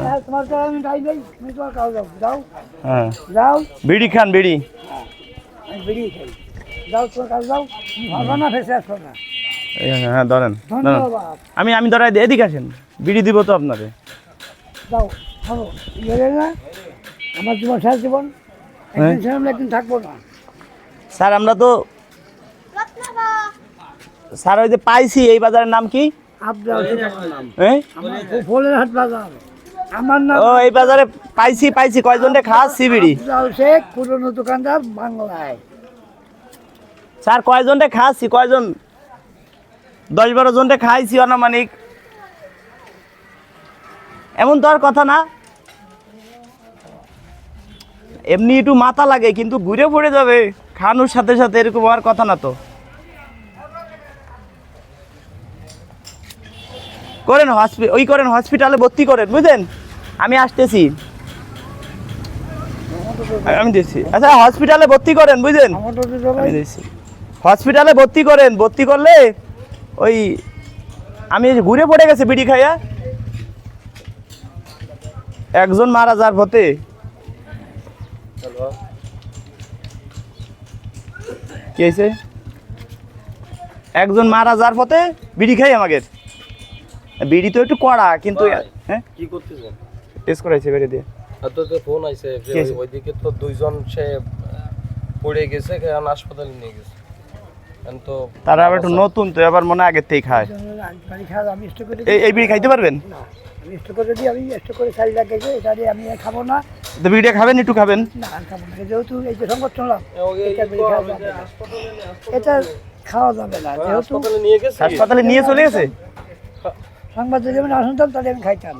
হ্যাঁ, তোমার তো আমি যাই নাই তুমি তোমার কাজ যাও যাও। হ্যাঁ। যাও। বিড়ি খান বিড়ি। আমি বেরিয়ে খাই। যাও তোমার কাজ যাও ভাবো না ফেসে আসো না। হ্যাঁ ধরেন আমি আমি ধরাই এদিকে আসেন। বিড়ি দিব তো আপনারে। যাও ভালো না আমার জীবন শেষ জীবন। হ্যাঁ। একদিন ছিলাম একদিন থাকব না। স্যার আমরা তো স্যার ওই যে পাইছি এই বাজারের নাম কি? নাম হ্যাঁ ফলের হাট বাজার। আমার নাম ও এই বাজারে পাইছি পাইছি কয়জনটা খাচ্ছি বিড়ি? আবদাল শেখ পুরনো দোকানদার বাংলায়। স্যার কয়জনটা খাচ্ছি কয়জন? দশ বারো জনটা খাইছি অনামানিক এমন তো আর কথা না। এমনি একটু মাথা লাগে কিন্তু ঘুরে পড়ে যাবে। খানুর সাথে সাথে এরকম হওয়ার কথা না তো। করেন ওই করেন হসপিটালে ভর্তি করেন, বুঝলেন? আমি আসতেছি। আমি দিচ্ছি। আচ্ছা হসপিটালে ভর্তি করেন, বুঝলেন? হসপিটালে ভর্তি করেন, ভর্তি করলে ওই আমি ঘুরে পড়ে গেছে বিড়ি খাইয়া। একজন মারা যার পথে কি হয়েছে একজন মারা যার পথে বিড়ি খাই আমাদের। বিড়ি তো একটু কড়া কিন্তু হ্যাঁ? কি করতেছেন? টেস্ট করাইছে বেড়ে দিয়ে। আর তো ফোন আইছে যে ওইদিকে তো দুইজন সে পড়ে গেছে এখন হাসপাতালে নিয়ে গেছে। তো তারা আবার একটু নতুন তো এবার মনে হয় আগের থেকেই খায়। এই এই বিড়ি খাইতে পারবেন? না আমি করে গেছে এটা দিয়ে আমি আর খাব না। তো বিড়িটা খাবেন একটু খাবেন? না খাব না। যেহেতু এই যে সংবাদ শুনলাম এটা খাওয়া যাবে না। এটা খাওয়া যাবে না যেহেতু হাসপাতালে নিয়ে গেছে? হাসপাতালে নিয়ে চলে গেছে? সংবাদ যদি আমি না শুনতাম তাহলে আমি খাইতাম।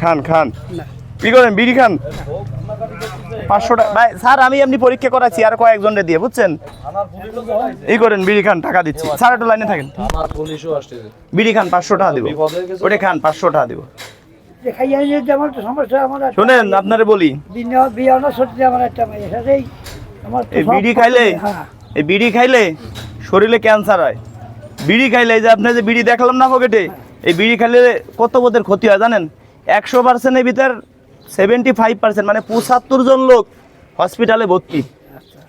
খান খান। না। কি করেন বিড়ি খান? পাঁচশো টাকা ভাই স্যার আমি এমনি পরীক্ষা করাচ্ছি আর কয়েকজনকে দিয়ে বুঝছেন? এই করেন বিড়ি খান টাকা দিচ্ছি। স্যার একটু লাইনে থাকেন। আমার পুলিশও আসতেছে বিড়ি খান পাঁচশো টাকা দিব। ওটা খান পাঁচশো টাকা দিব। শোনেন আপনারে বলি। বিড়ি খাইলে হ্যাঁ। এই বিড়ি খাইলে শরীরে ক্যান্সার হয়। বিড়ি খাইলে এই যে আপনি যে বিড়ি দেখলাম না পকেটে এই বিড়ি খাইলে কত বোধের ক্ষতি হয় জানেন? একশো পার্সেন্টের ভিতর সেভেন্টি ফাইভ পার্সেন্ট মানে পঁচাত্তর জন লোক হসপিটালে ভর্তি।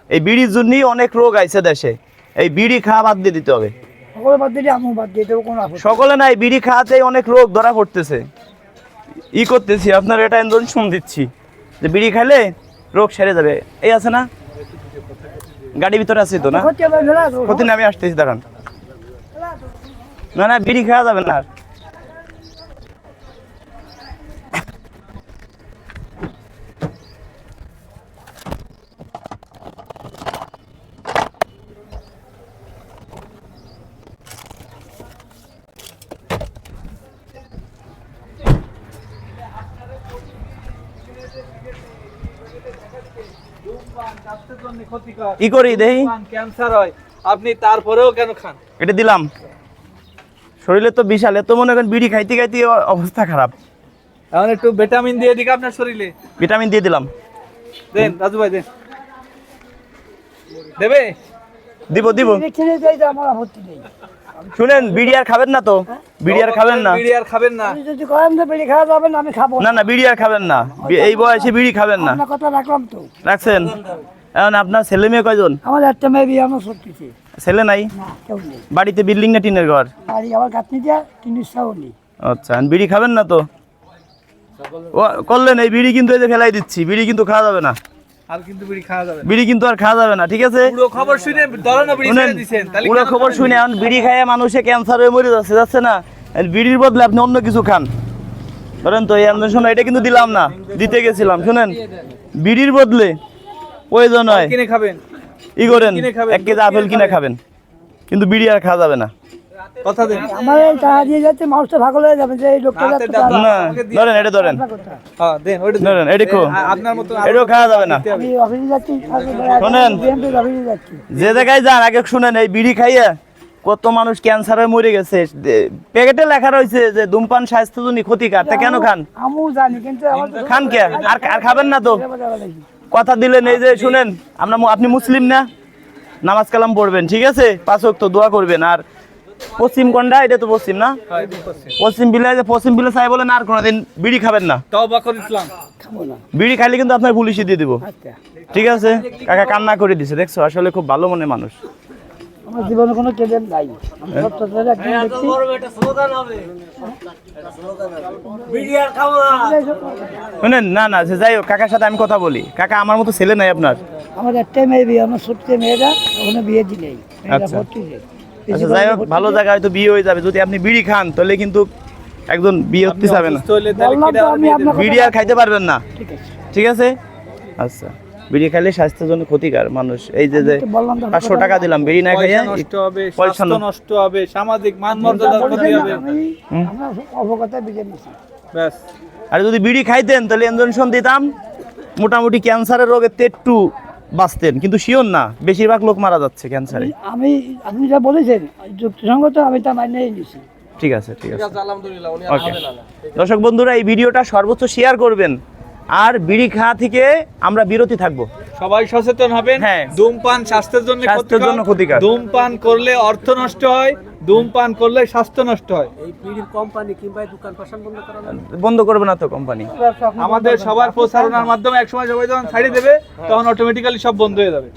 এই বিড়ির জন্যই অনেক রোগ আইছে দেশে। এই বিড়ি খাওয়া বাদ দিয়ে দিতে হবে। সকলে নেই। বিড়ি খাওয়াতেই অনেক রোগ ধরা পড়তেছে। ই করতেছি আপনার এটা ইঞ্জেকশন দিচ্ছি। যে বিড়ি খাইলে রোগ সেরে যাবে। এই আছে না? গাড়ি ভিতরে আছে তো না? ক্ষতি আমি আসতেছি দাঁড়ান। না না বিড়ি খাওয়া যাবে না। কি করি দেহি ক্যান্সার হয়। আপনি তারপরেও কেন খান? এটা দিলাম। শরীরে তো বিশাল এত মনে করেন বিড়ি খাইতে খাইতে অবস্থা খারাপ। এখন একটু ভিটামিন দিয়ে দিকে আপনার শরীরে। ভিটামিন দিয়ে দিলাম। দেন রাজু ভাই দেন। দেবে? দিব দিব। আমার শুনেন বিড়ি আর খাবেন না তো? বিড়ি আর খাবেন না? বিড়ি আর খাবেন না। আপনি যদি করেন তো বেড়ে খাওয়া যাবে না আমি খাব। না না বিড়ি আর খাবেন না। এই বয়সে বিড়ি খাবেন না। আপনার কথা রাখলাম তো। রাখছেন? এখন আপনার ছেলে মেয়ে কয়জন? আমার একটা মেয়ে বিয়ানো সত্যিছে ছেলে নাই? বাড়িতে বিল্ডিং না টিনের ঘর? বাড়ি আবার গাঁথনি দেওয়া টিনির সাও আচ্ছা বিড়ি খাবেন না তো? ও করলেন এই বিড়ি কিন্তু এই যে ফেলাই দিচ্ছি বিড়ি কিন্তু খাওয়া যাবে না। আর কিন্তু বিড়ি খাওয়া যাবে বিড়ি কিন্তু আর খাওয়া যাবে না ঠিক আছে? পুরো খবর শুনে ধরনা বিড়ি শুনেন ছেড়ে দিছেন তাহলে পুরো খবর শুনে এখন বিড়ি খাইয়ে মানুষে ক্যান্সার হয়ে মরে যাচ্ছে যাচ্ছে না? বিড়ির বদলে আপনি অন্য কিছু খান। ধরেন তো এই শোনো এটা কিন্তু দিলাম না দিতে গেছিলাম শুনেন? বিড়ির বদলে প্রয়োজন হয়। কিনে খাবেন। ই করেন? এক কেজি আপেল কিনে খাবেন। কিন্তু বিড়ি আর খাওয়া যাবে না। কথা দেন। আমার এই টাকা দিয়ে যাচ্ছে মানুষটা হয়ে যাবে যে এই লোকটা না ধরেন এটা ধরেন। হ্যাঁ দেন ওইটা ধরেন এটা খো আপনার মতো এটাও খাওয়া যাবে না। আমি অফিসে যাচ্ছি শোনেন। অফিসে যাচ্ছি। যে জায়গায় যান আগে শুনেন এই বিড়ি খাইয়া কত মানুষ ক্যান্সারে মরে গেছে। প্যাকেটে লেখা রয়েছে যে ধূমপান স্বাস্থ্যের জন্য ক্ষতিকার। তা কেন খান? আমিও জানি কিন্তু খান কে? আর আর খাবেন না তো। কথা দিলেন এই যে শুনেন আমরা আপনি মুসলিম না? নামাজ কালাম পড়বেন ঠিক আছে? পাঁচ তো দোয়া করবেন। আর পশ্চিম কোনটা এটা তো পশ্চিম না? পশ্চিম। বিলে যে পশ্চিম বিলে সাহেব বলেন না আর কোনোদিন বিড়ি খাবেন না। ইসলাম। খাব না। বিড়ি খাইলে কিন্তু আপনার পুলিশে দিয়ে দিব। আচ্ছা। ঠিক আছে? কাকা কান্না করে দিছে দেখছ? আসলে খুব ভালো মনে মানুষ। আমার জীবনে কোনো নাই। আমি একজন ব্যক্তি। শুনেন না না সে যাই হোক কাকার সাথে আমি কথা বলি। কাকা আমার মতো ছেলে নাই আপনার? আমার একটাই মেয়ে বিয়ে আমার ছোট্ট মেয়েরা ওখানে বিয়ে দিলেই আচ্ছা। আচ্ছা যাই হোক ভালো। জায়গায় হয়তো বিয়ে হয়ে যাবে। যদি আপনি বিড়ি খান তাহলে কিন্তু একজন বিয়ে হতে যাবে না। বিড়ি আর খাইতে পারবেন না। ঠিক আছে? আচ্ছা। বিড়ি খাইলে স্বাস্থ্যের জন্য ক্ষতিকার মানুষ। এই যে যে পাঁচশো টাকা দিলাম বিড়ি না খাইয়া নষ্ট হবে পয়সা নষ্ট। হবে সামাজিক মান মর্যাদার ক্ষতি হবে। ব্যাস। আর যদি বিড়ি খাইতেন তাহলে ইঞ্জেকশন দিতাম। মোটামুটি ক্যান্সারের রোগে তো একটু বাঁচতেন কিন্তু শিওর না বেশিরভাগ লোক মারা যাচ্ছে ক্যান্সারে। আমি আপনি যা বলেছেন যুক্তিসঙ্গত আমি তা মানিয়ে নিছি। ঠিক আছে ঠিক আছে। আলহামদুলিল্লাহ দর্শক বন্ধুরা এই ভিডিওটা সর্বোচ্চ শেয়ার করবেন। আর বিড়ি খাওয়া থেকে আমরা বিরতি থাকব। সবাই সচেতন হবেন। হ্যাঁ। ধূমপান স্বাস্থ্যের জন্য স্বাস্থ্যের জন্য ক্ষতিকর। ধূমপান করলে অর্থ নষ্ট হয় ধূমপান করলে স্বাস্থ্য নষ্ট হয়। এই পিড়ির কোম্পানি কিংবা দোকান পাশান বন্ধ করবে না তো কোম্পানি। আমাদের সবার প্রচারণার মাধ্যমে একসময় সবাই যখন ছাড়িয়ে দেবে তখন অটোমেটিক্যালি সব বন্ধ হয়ে যাবে।